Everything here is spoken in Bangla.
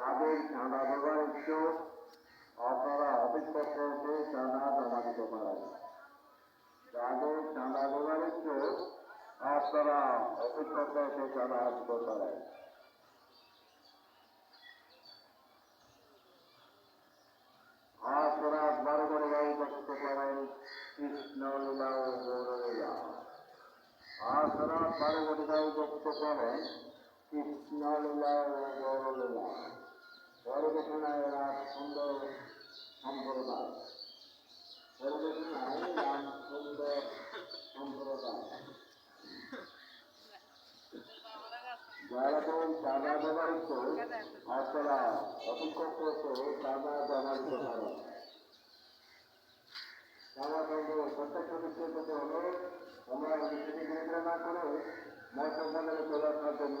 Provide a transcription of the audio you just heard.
যাদের চাঁদা দেওয়ার ইচ্ছুক আপনারা অফিস পক্ষে চাঁদা জমা দিতে পারেন। যাদের চাঁদা দেওয়ার ইচ্ছুক আপনারা অফিস পক্ষে চাঁদা দিতে পারেন। আপনারা বারো করে গাড়ি করতে পারেন কৃষ্ণ লীলা গৌরলীলা আপনারা বারো করে গাড়ি করতে পারেন কৃষ্ণ লীলা ও গৌরলীলা পরিবেশনায় এরা সুন্দর সম্প্রদায় পরিবেশনায় রাম সুন্দর সম্প্রদায় যারা চাঁদা দেওয়ার ইচ্ছুক আপনারা অপেক্ষক চাঁদা আমরা না করে মৌসুম চলে আসার জন্য